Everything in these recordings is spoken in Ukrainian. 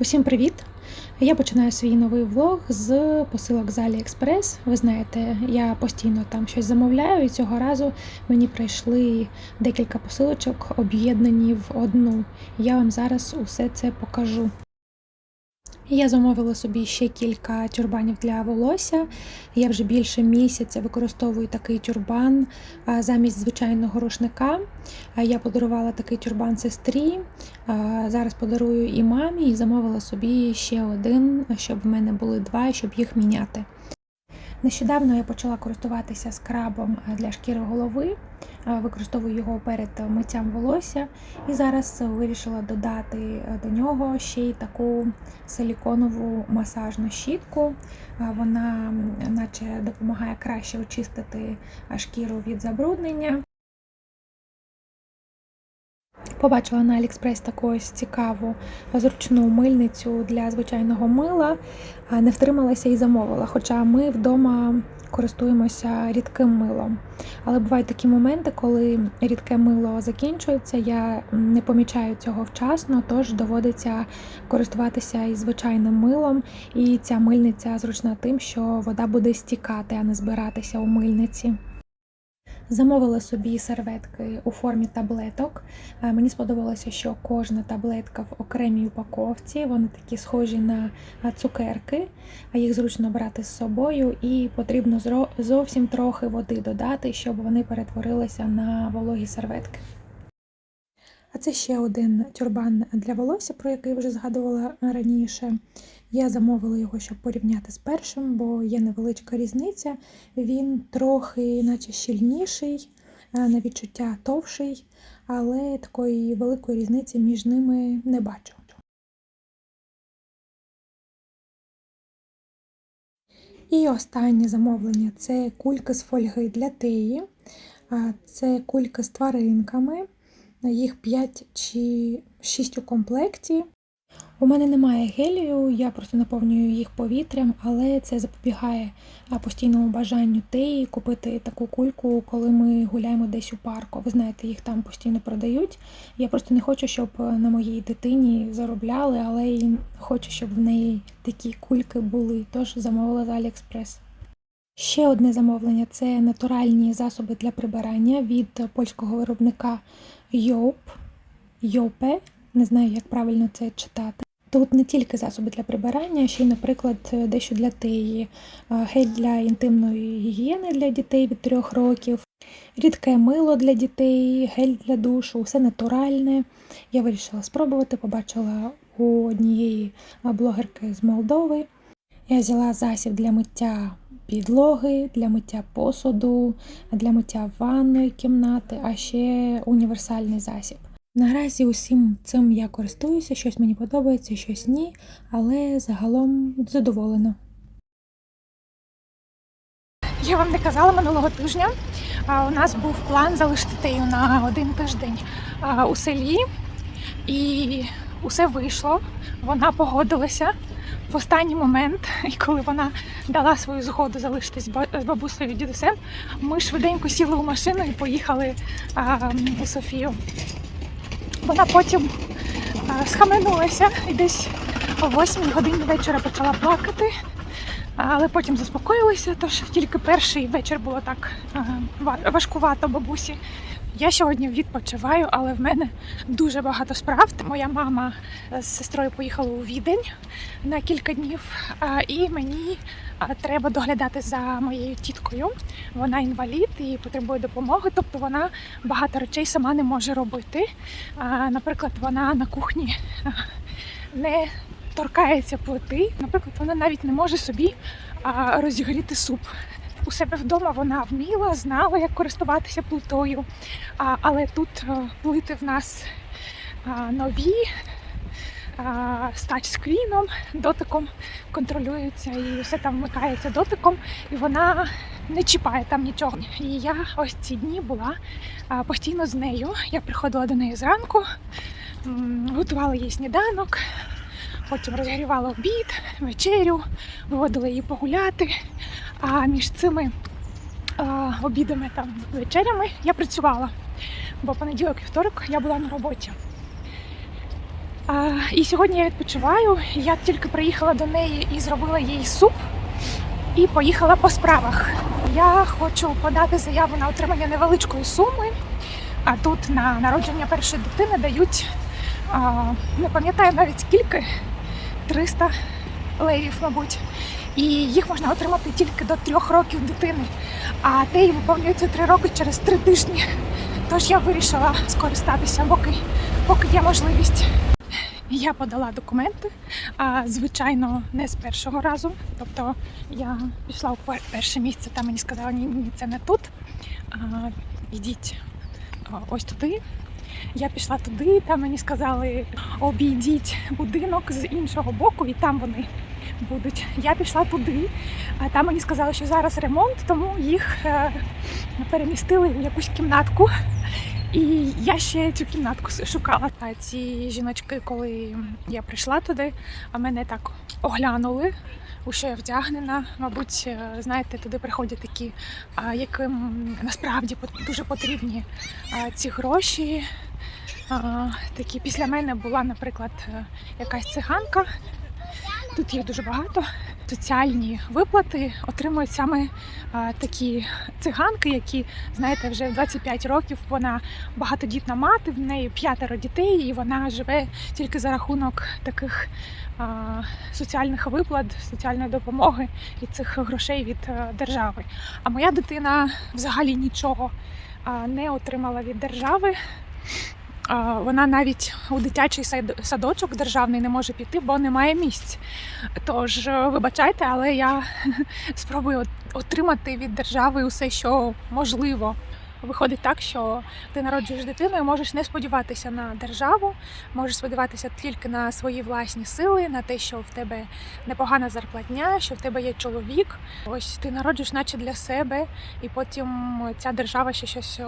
Усім привіт! Я починаю свій новий влог з посилок з AliExpress. Ви знаєте, я постійно там щось замовляю, і цього разу мені прийшли декілька посилочок, об'єднані в одну. Я вам зараз усе це покажу. Я замовила собі ще кілька тюрбанів для волосся. Я вже більше місяця використовую такий тюрбан замість звичайного рушника. Я подарувала такий тюрбан сестрі. Зараз подарую і мамі, і замовила собі ще один, щоб в мене були два, щоб їх міняти. Нещодавно я почала користуватися скрабом е, для шкіри голови, е, використовую його перед миттям волосся, і зараз вирішила додати е, до нього ще й таку силіконову масажну щітку. Вона наче допомагає краще очистити шкіру від забруднення. Побачила на Аліекспрес таку ось цікаву зручну мильницю для звичайного мила. Не втрималася і замовила. Хоча ми вдома користуємося рідким милом. Але бувають такі моменти, коли рідке мило закінчується, я не помічаю цього вчасно, тож доводиться користуватися і звичайним милом. І ця мильниця зручна тим, що вода буде стікати, а не збиратися у мильниці. Замовила собі серветки у формі таблеток. Е, Мені сподобалося, що кожна таблетка в окремій упаковці. Вони такі схожі на е, цукерки, а їх зручно брати з собою, і потрібно зовсім трохи води додати, щоб вони перетворилися на вологі серветки. А це ще один тюрбан для волосся, про який вже згадувала раніше. Я замовила його, щоб порівняти з першим, бо є невеличка різниця. Він трохи, наче щільніший, е, на відчуття товший, але такої великої різниці між ними не бачу. І останнє замовлення це кульки з фольги для теї. Це кульки з тваринками. Їх 5 чи 6 у комплекті. У мене немає гелію, я просто наповнюю їх повітрям, але це запобігає постійному бажанню теї купити таку кульку, коли ми гуляємо десь у парку. Ви знаєте, їх там постійно продають. Я просто не хочу, щоб е, на моїй дитині заробляли, але й хочу, щоб в неї такі кульки були. Тож замовила з Aliexpress. Ще одне замовлення це натуральні засоби для прибирання від польського виробника Йоп. Йопе. Не знаю, як правильно це читати. Тут не тільки засоби для прибирання, ще й, наприклад, дещо для теї, гель для інтимної гігієни для дітей від 3 років, рідке мило для дітей, гель для душу, все натуральне. Я вирішила спробувати, побачила у однієї блогерки з Молдови. Я взяла засіб для миття підлоги, для миття посуду, для миття ванної кімнати, а ще універсальний засіб. Наразі усім цим я користуюся, щось мені подобається, щось ні, але загалом задоволена. Я вам не казала минулого тижня. У нас був план залишити Тею на один тиждень у селі, і усе вийшло. Вона погодилася в останній момент, і коли вона дала свою згоду залишитись з ба- з бабусею і дідусем, ми швиденько сіли у машину і поїхали у Софію. Вона потім схаменулася і десь о 8 годині вечора почала плакати. Але потім заспокоїлися, тож тільки перший вечір було так е, важкувато бабусі. Я сьогодні відпочиваю, але в мене дуже багато справ. Моя мама з сестрою поїхала у відень на кілька днів, і мені треба доглядати за моєю тіткою. Вона інвалід і потребує допомоги, тобто вона багато речей сама не може робити. Наприклад, вона на кухні не торкається плити. Наприклад, вона навіть не може собі розігріти суп. У себе вдома вона вміла, знала, як користуватися плитою. Але тут плити в нас нові а, з тачскріном, дотиком контролюються і все там вмикається дотиком, і вона не чіпає там нічого. І я ось ці дні була постійно з нею. Я приходила до неї зранку, готувала їй сніданок, потім розігрівала обід, вечерю, виводила її погуляти. А між цими обідами та вечерями я працювала, бо понеділок і вівторок я була на роботі. І сьогодні я відпочиваю. Я тільки приїхала до неї і зробила їй суп і поїхала по справах. Я хочу подати заяву на отримання невеличкої суми. А тут на народження першої дитини дають не пам'ятаю навіть скільки 300 левів, мабуть. І їх можна отримати тільки до трьох років дитини. А теї виповнюється три роки через три тижні. Тож я вирішила скористатися, поки, поки є можливість. Я подала документи, а, звичайно, не з першого разу. Тобто я пішла у перше місце, там мені сказали, ні, ні, це не тут. А, ідіть ось туди. Я пішла туди, там мені сказали, обійдіть будинок з іншого боку, і там вони будуть. Я пішла туди, а там мені сказали, що зараз ремонт, тому їх е, перемістили в якусь кімнатку. І я ще цю кімнатку шукала. А ці жіночки, коли я прийшла туди, а мене так оглянули, у що я вдягнена. Мабуть, е, знаєте, туди приходять такі, яким насправді дуже потрібні ці гроші. Такі після мене була, наприклад, е, якась циганка. Тут їх дуже багато. Соціальні виплати отримують саме такі циганки, які, знаєте, вже в 25 років вона багатодітна мати, в неї п'ятеро дітей, і вона живе тільки за рахунок таких соціальних виплат, соціальної допомоги і цих грошей від е, держави. А моя дитина взагалі нічого не отримала від держави. Вона навіть у дитячий садочок державний не може піти, бо немає місць. Тож, е, вибачайте, але я спробую отримати від держави усе, що можливо. Виходить так, що ти народжуєш дитину і можеш не сподіватися на державу, можеш сподіватися тільки на свої власні сили, на те, що в тебе непогана зарплатня, що в тебе є чоловік. Ось ти народжуєш, наче для себе, і потім ця держава ще щось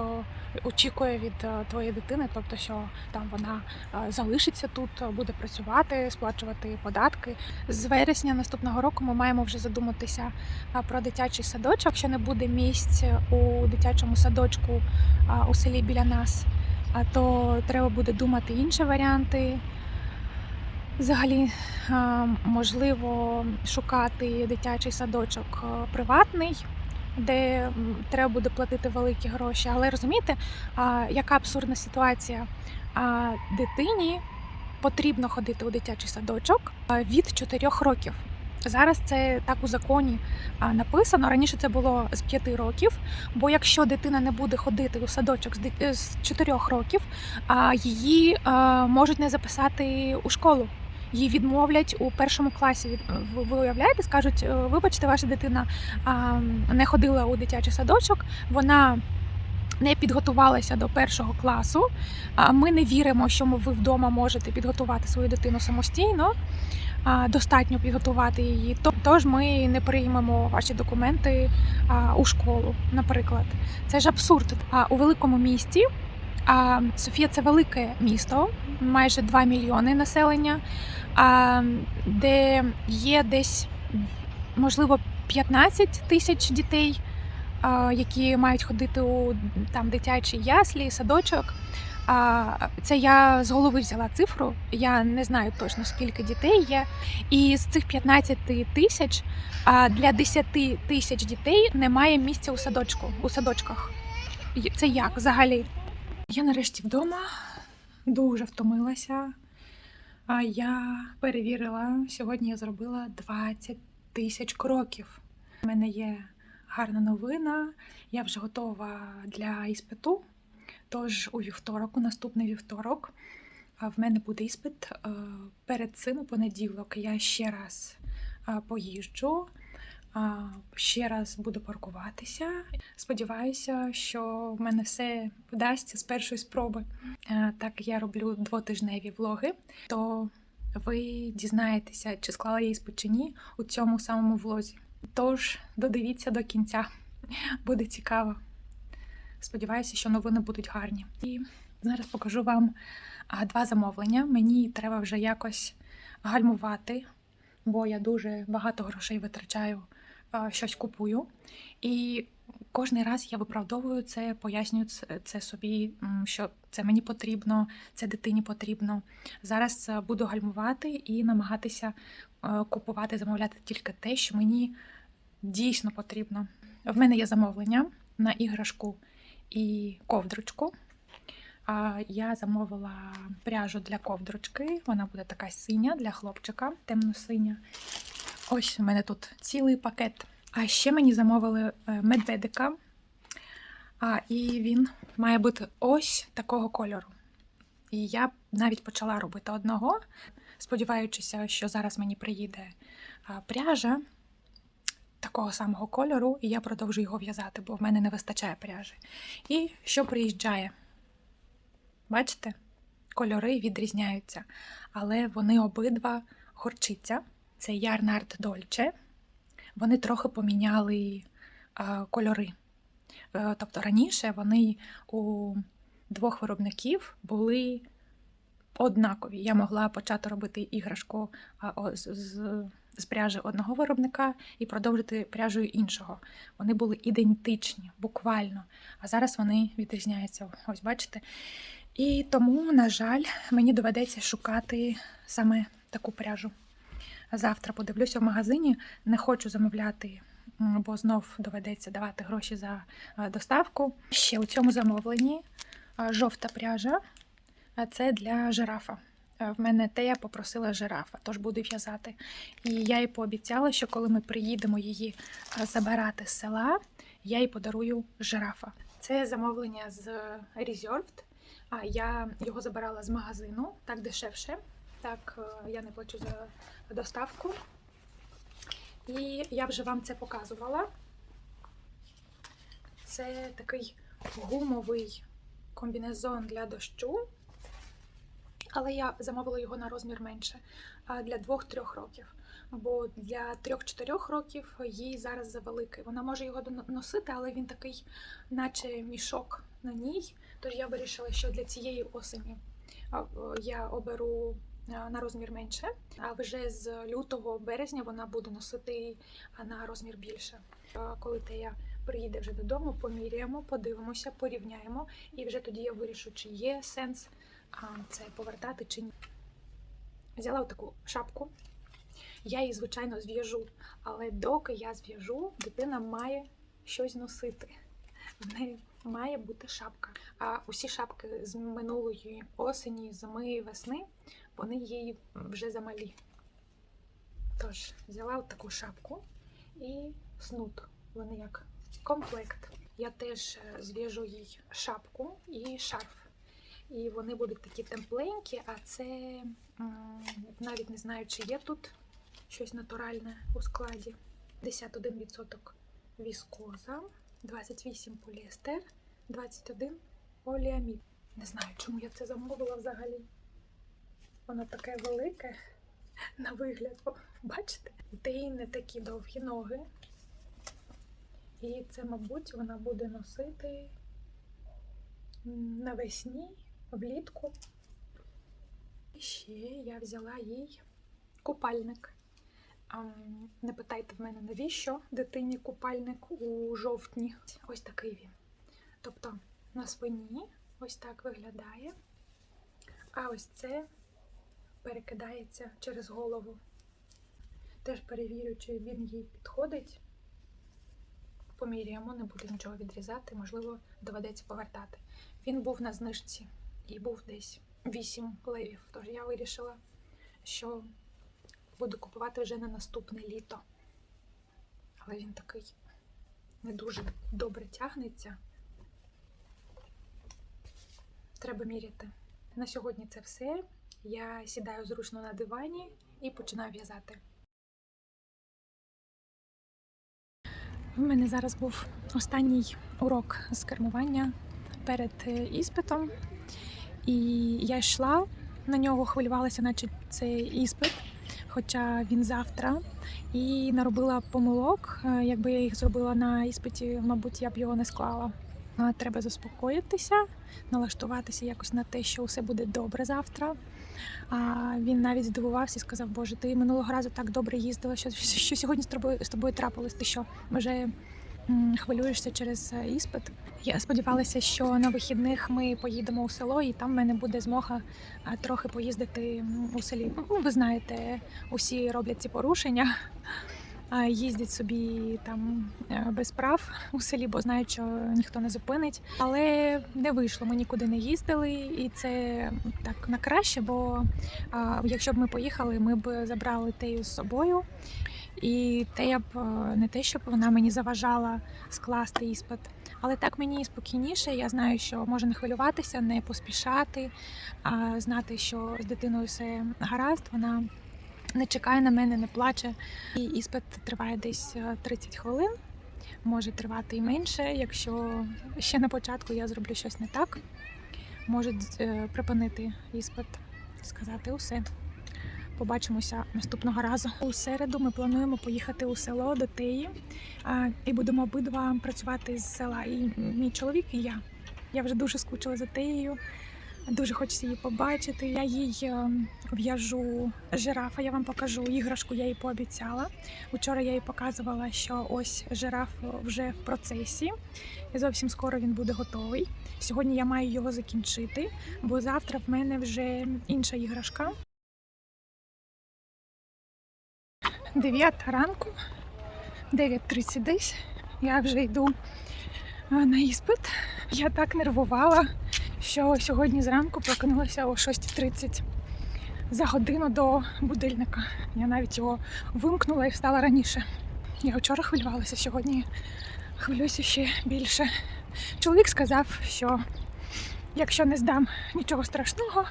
очікує від е, твоєї дитини, тобто, що там вона е, залишиться тут, е, буде працювати, сплачувати податки. З вересня наступного року ми маємо вже задуматися про дитячий садочок. Якщо не буде місць у дитячому садочку а, у селі біля нас, то треба буде думати інші варіанти. Взагалі, можливо, шукати дитячий садочок приватний, де треба буде платити великі гроші. Але розумієте, яка абсурдна ситуація? Дитині потрібно ходити у дитячий садочок від 4 років. Зараз це так у законі написано. Раніше це було з 5 років. Бо якщо дитина не буде ходити у садочок з 4 років, її можуть не записати у школу. Її відмовлять у першому класі. Ви уявляєте, скажуть, «Е, вибачте, ваша дитина не ходила у дитячий садочок, вона не підготувалася до першого класу. Ми не віримо, що ви вдома можете підготувати свою дитину самостійно, достатньо підготувати її. То- Тож ми не приймемо ваші документи у школу, наприклад. Це ж абсурд. У великому місті. Софія це велике місто, майже 2 мільйони населення, де є десь можливо 15 тисяч дітей, які мають ходити у там дитячі яслі, садочок. Це я з голови взяла цифру. Я не знаю точно скільки дітей є. І з цих 15 тисяч для 10 тисяч дітей немає місця у садочку у садочках. Це як взагалі? Я нарешті вдома дуже втомилася. А я перевірила, сьогодні я зробила 20 тисяч кроків. У мене є гарна новина. Я вже готова для іспиту. Тож у вівторок, у наступний вівторок, в мене буде іспит. Е, Перед цим у понеділок я ще раз поїжджу, ще раз буду паркуватися. Сподіваюся, що в мене все вдасться з першої спроби. Е, Так я роблю двотижневі влоги, то ви дізнаєтеся, чи склала я іспит чи ні у цьому самому влозі. Тож додивіться до кінця, буде цікаво. Сподіваюся, що новини будуть гарні. І зараз покажу вам два замовлення. Мені треба вже якось гальмувати, бо я дуже багато грошей витрачаю, щось купую. І кожний раз я виправдовую це, пояснюю це, собі, що це мені потрібно, це дитині потрібно. Зараз буду гальмувати і намагатися купувати, замовляти тільки те, що мені дійсно потрібно. В мене є замовлення на іграшку і ковдрочку. А я замовила пряжу для ковдрочки. Вона буде така синя для хлопчика, темно-синя. Ось у мене тут цілий пакет. А ще мені замовили е, медведика. А, і він має бути ось такого кольору. І я навіть почала робити одного, сподіваючися, що зараз мені приїде пряжа такого самого кольору, і я продовжу його в'язати, бо в мене не вистачає пряжі. І що приїжджає? Бачите? Кольори відрізняються, але вони обидва горчиця. Це Ярнард Дольче. Вони трохи поміняли кольори. Е, тобто раніше вони у двох виробників були однакові. Я могла почати робити іграшку з, з, пряжі одного виробника і продовжити пряжею іншого. Вони були ідентичні, буквально. А зараз вони відрізняються. Ось бачите. І тому, на жаль, мені доведеться шукати саме таку пряжу. Завтра подивлюся в магазині, не хочу замовляти, бо знов доведеться давати гроші за е, доставку. Ще у цьому замовленні е, жовта пряжа, це для жирафа. Е, В мене Тея попросила жирафа, тож буду в'язати. І я їй пообіцяла, що коли ми приїдемо її е, забирати з села, я їй подарую жирафа. Це замовлення з Reserved. А я його забирала з магазину, так дешевше. Так е, я не плачу за доставку. І я вже вам це показувала. Це такий гумовий комбінезон для дощу. Але я замовила його на розмір менше для 2-3 років. Бо для 3-4 років їй зараз завеликий. Вона може його дон- носити, але він такий, наче мішок на ній. Тож я вирішила, що для цієї осені я оберу на розмір менше, а вже з лютого березня вона буде носити на розмір більше. Коли Тея приїде вже додому, поміряємо, подивимося, порівняємо, і вже тоді я вирішу, чи є сенс це повертати чи ні. Взяла таку шапку. Я її, звичайно, зв'яжу, але доки я зв'яжу, дитина має щось носити. В неї має бути шапка. А усі шапки з минулої осені, зими, весни, вони їй вже замалі. Тож, взяла таку шапку і снуд. Вони як комплект. Я теж е, зв'яжу їй шапку і шарф. І вони будуть такі темпленькі, а це навіть не знаю, чи є тут щось натуральне у складі. 51% віскоза, 28 поліестер, 21 поліамід. Не знаю, чому я це замовила взагалі. Воно таке велике на вигляд. Бачите? Та й не такі довгі ноги. І це, мабуть, вона буде носити навесні, влітку. І ще я взяла їй купальник. Не питайте в мене, навіщо дитині купальник у жовтні. Ось такий він. Тобто на спині ось так виглядає. А ось це перекидається через голову. Теж перевірю, чи він їй підходить. Поміряємо, не буду нічого відрізати, можливо, доведеться повертати. Він був на знижці і був десь 8 левів. Тож я вирішила, що буду купувати вже на наступне літо. Але він такий не дуже добре тягнеться. Треба міряти. На сьогодні це все. Я сідаю зручно на дивані і починаю в'язати. У мене зараз був останній урок з кермування перед е, іспитом, і я йшла на нього, хвилювалася, наче це іспит, хоча він завтра, і наробила помилок. Е, Якби я їх зробила на іспиті, мабуть, я б його не склала. Треба заспокоїтися, налаштуватися якось на те, що усе буде добре завтра. А він навіть здивувався і сказав: Боже, ти минулого разу так добре їздила. Що, що сьогодні з тобою з тобою трапилось? Ти що вже м, хвилюєшся через е, іспит. Я сподівалася, що на вихідних ми поїдемо у село, і там в мене буде змога трохи поїздити у селі. Ну, ви знаєте, усі роблять ці порушення, їздять собі там е, без прав у селі, бо знають, що ніхто не зупинить. Але не вийшло, ми нікуди не їздили, і це так на краще, бо якщо б ми поїхали, ми б забрали Тею з собою. І Тея б е, не те, щоб вона мені заважала скласти іспит, але так мені спокійніше. Я знаю, що можна не хвилюватися, не поспішати, а знати, що з дитиною все гаразд. Вона не чекає на мене, не плаче. І іспит триває десь е, 30 хвилин. Може тривати і менше, якщо ще на початку я зроблю щось не так. Можуть е, припинити іспит, сказати усе. Побачимося наступного разу. У середу ми плануємо поїхати у село до Теї і будемо обидва працювати з села. І мій чоловік, і я. Я вже дуже скучила за Теєю. Дуже хочеться її побачити. Я їй е, в'яжу жирафа. Я вам покажу іграшку. Я їй пообіцяла. Учора я їй показувала, що ось жираф вже в процесі, і зовсім скоро він буде готовий. Сьогодні я маю його закінчити, бо завтра в мене вже інша іграшка. 9 ранку, 9.30 десь. Я вже йду на іспит. Я так нервувала, що сьогодні зранку прокинулася о 6.30 за годину до будильника. Я навіть його вимкнула і встала раніше. Я вчора хвилювалася, сьогодні хвилююся ще більше. Чоловік сказав, що якщо не здам нічого страшного,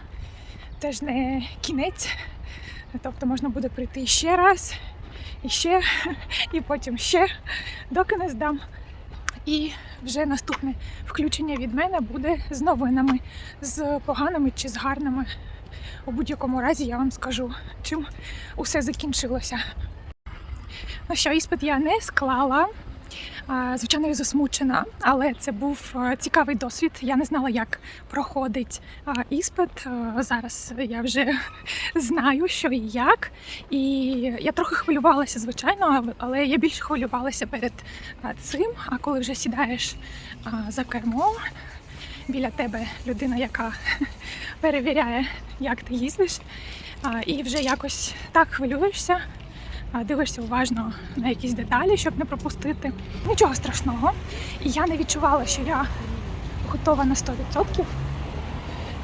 це ж не кінець. Тобто можна буде прийти ще раз, і ще, і потім ще, доки не здам. І вже наступне включення від мене буде з новинами, з поганими чи з гарними. У будь-якому разі я вам скажу, чим усе закінчилося. Ну що, іспит я не склала. Звичайно, я засмучена, але це був цікавий досвід. Я не знала, як проходить іспит. Зараз я вже знаю, що і як. І я трохи хвилювалася, звичайно, але я більше хвилювалася перед цим. А коли вже сідаєш за кермо, біля тебе людина, яка перевіряє, як ти їздиш, і вже якось так хвилюєшся. Дивишся уважно на якісь деталі, щоб не пропустити. Нічого страшного. І я не відчувала, що я готова на 100%.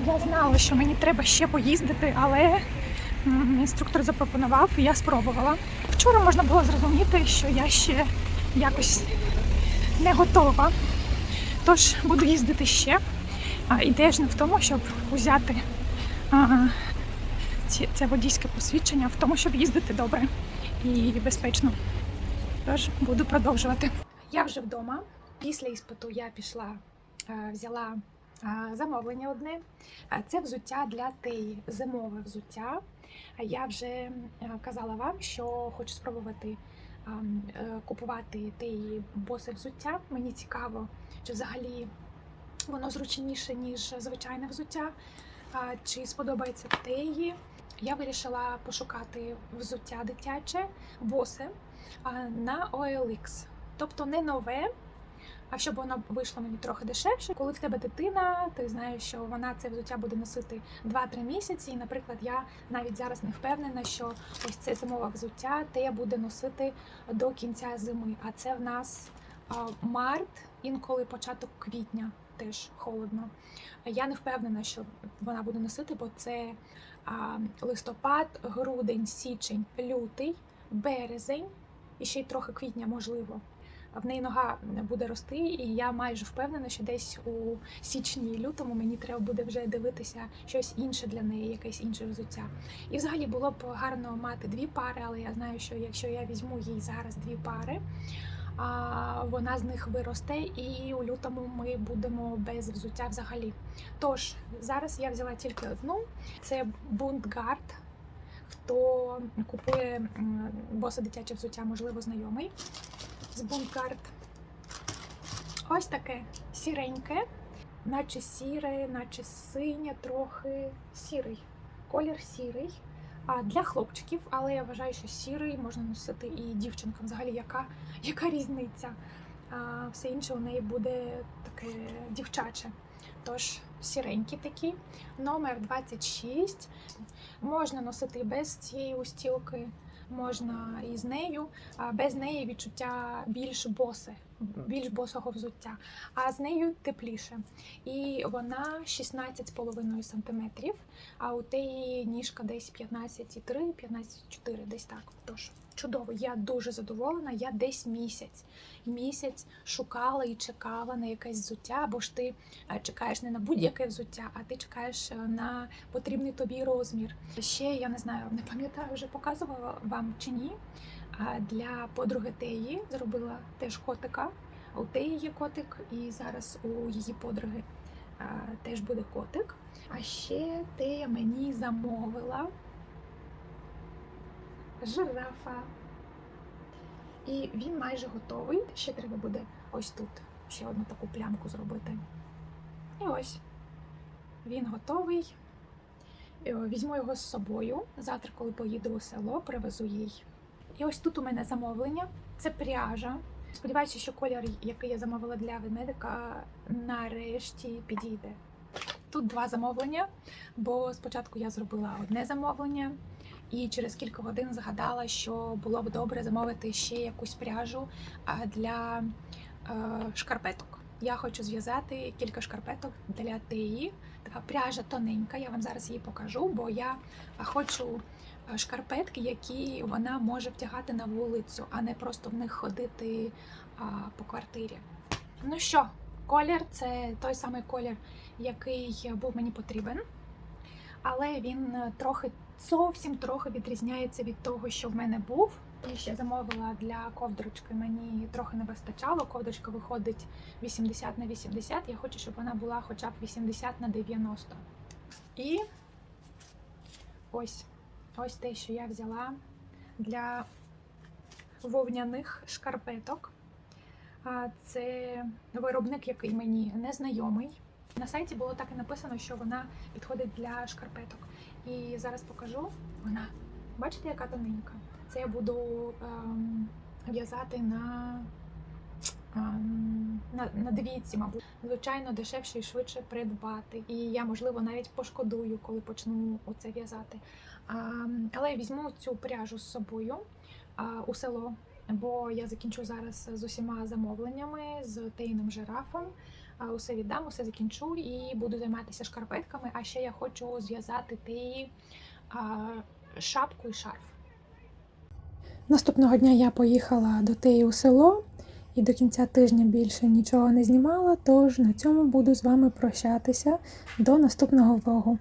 Я знала, що мені треба ще поїздити, але інструктор запропонував, і я спробувала. Вчора можна було зрозуміти, що я ще якось не готова. Тож буду їздити ще. Ідея ж не в тому, щоб взяти це водійське посвідчення, в тому, щоб їздити добре і безпечно. Тож буду продовжувати. Я вже вдома. Після іспиту я пішла, е, взяла е, замовлення одне. Е, Це взуття для теї, зимове взуття. Я вже казала вам, що хочу спробувати а, м, е, купувати теї босе взуття. Мені цікаво, чи взагалі воно зручніше, ніж звичайне взуття. Чи сподобається теї? Я вирішила пошукати взуття дитяче, босе на OLX. Тобто не нове, а щоб воно вийшло мені трохи дешевше. Коли в тебе дитина, ти знаєш, що вона це взуття буде носити 2-3 місяці. І, наприклад, я навіть зараз не впевнена, що ось це зимове взуття те буде носити до кінця зими. А це в нас март, інколи початок квітня. Теж холодно. Я не впевнена, що вона буде носити, бо це а, листопад, грудень, січень, лютий, березень і ще й трохи квітня, можливо. В неї нога буде рости, і я майже впевнена, що десь у січні і лютому мені треба буде вже дивитися щось інше для неї, якесь інше взуття. І взагалі було б гарно мати дві пари, але я знаю, що якщо я візьму їй зараз дві пари, вона з них виросте, і у лютому ми будемо без взуття взагалі. Тож зараз я взяла тільки одну: це Бундгард. Хто купує м, босе дитяче взуття, можливо, знайомий з Бундгард. Ось таке сіреньке, наче сіре, наче синє, трохи сірий. Колір сірий. А для хлопчиків, але я вважаю, що сірий можна носити і дівчинкам. Взагалі, яка, яка різниця? а все інше у неї буде таке дівчаче. Тож сіренькі такі. Номер 26. Можна носити без цієї устілки, можна і з нею. А без неї відчуття більш босе, більш босого взуття, а з нею тепліше. І вона 16,5 см, а у теї ніжка десь 15,3-15,4, десь так. Тож чудово, я дуже задоволена. Я десь місяць. Місяць шукала і чекала на якесь взуття, бо ж ти е, чекаєш не на будь-яке взуття, а ти чекаєш е, на потрібний тобі розмір. Ще я не знаю, не пам'ятаю, вже показувала вам чи ні. Для подруги Теї зробила теж котика. У Теї є котик, і зараз у її подруги теж буде котик. А ще Тея мені замовила жирафа. І він майже готовий. Ще треба буде ось тут ще одну таку плямку зробити. І ось він готовий. Е, Візьму його з собою. Завтра, коли поїду у село, привезу їй. І ось тут у мене замовлення. Це пряжа. Сподіваюся, що колір, який я замовила для ведмедика, нарешті підійде. Тут два замовлення, бо спочатку я зробила одне замовлення, і через кілька годин згадала, що було б добре замовити ще якусь пряжу для е, шкарпеток. Я хочу зв'язати кілька шкарпеток для теї. Така пряжа тоненька, я вам зараз її покажу, бо я хочу шкарпетки, які вона може втягати на вулицю, а не просто в них ходити а, по квартирі. Ну що, колір це той самий колір, який був мені потрібен, але він е, трохи зовсім трохи відрізняється від того, що в мене був. І ще замовила для ковдрочки. Мені трохи не вистачало. Ковдрочка виходить 80 на 80. Я хочу, щоб вона була хоча б 80 на 90. І ось ось те, що я взяла для вовняних шкарпеток. Це виробник, який мені незнайомий. На сайті було так і написано, що вона підходить для шкарпеток. І зараз покажу. Вона, бачите, яка тоненька. Це я буду ем, в'язати на, ем, на, на двійці, мабуть. Звичайно, дешевше і швидше придбати. І я, можливо, навіть пошкодую, коли почну оце в'язати. Але я візьму цю пряжу з собою у село, бо я закінчу зараз з усіма замовленнями, з тейним жирафом. Усе віддам, усе закінчу і буду займатися шкарпетками. А ще я хочу зв'язати теї шапку і шарф. Наступного дня я поїхала до Теї у село і до кінця тижня більше нічого не знімала, тож на цьому буду з вами прощатися до наступного влогу.